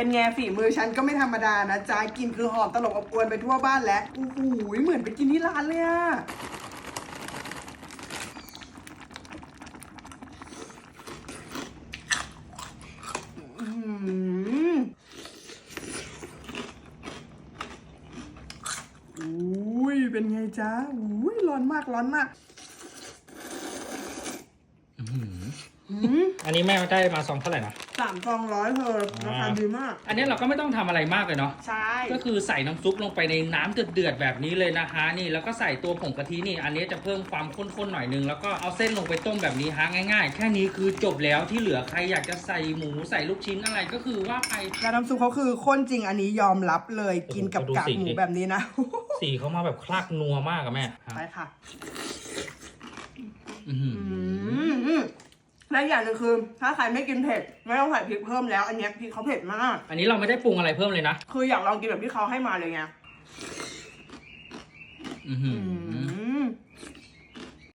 เป็นไงฝีมือฉันก็ไม่ธรรมดานะจ๊ะกินคือหอมตลบอบอวนไปทั่วบ้านแล้วโอ้โหเหมือนไปกินที่ร้านเลยอะอื้อหืออุ้ยเป็นไงจ๊ะอุ้ยร้อนมากร้อนมากหืม อันนี้แม่ได้มาซองเท่าไหร่นะสามซองร้อยเธอราคาดีมาก อันนี้เราก็ไม่ต้องทำอะไรมากเลยเนาะ ใช่ ก็คือใส่น้ำซุปลงไปในน้ำเดือดๆแบบนี้เลยนะคะนี่แล้วก็ใส่ตัวผงกะทินี่ อันนี้จะเพิ่มความข้นๆหน่อยนึงแล้วก็เอาเส้นลงไปต้มแบบนี้ฮะง่าย ๆ แค่นี้คือจบแล้วที่เหลือใครอยากจะใส่หมูใส่ลูกชิ้นอะไรก็คือว่าไป แล้วน้ำซุปเขาคือข้นจริงอันนี้ยอมรับเลยกินกับดูกากสีหมูดิ แบบนี้นะ สีเขามาแบบคลักนัวมากอะแม่ ไปค่ะอื้อหืออืม และอย่างหนึ่งคือ ถ้าใครไม่กินเผ็ดไม่ต้องใส่พริกเพิ่มแล้วอันเนี้ยพริกเขาเผ็ดมาก อันนี้เราไม่ได้ปรุงอะไรเพิ่มเลยนะคืออยากลองกินแบบที่เขาให้มาเลยไง อื้อหืออืม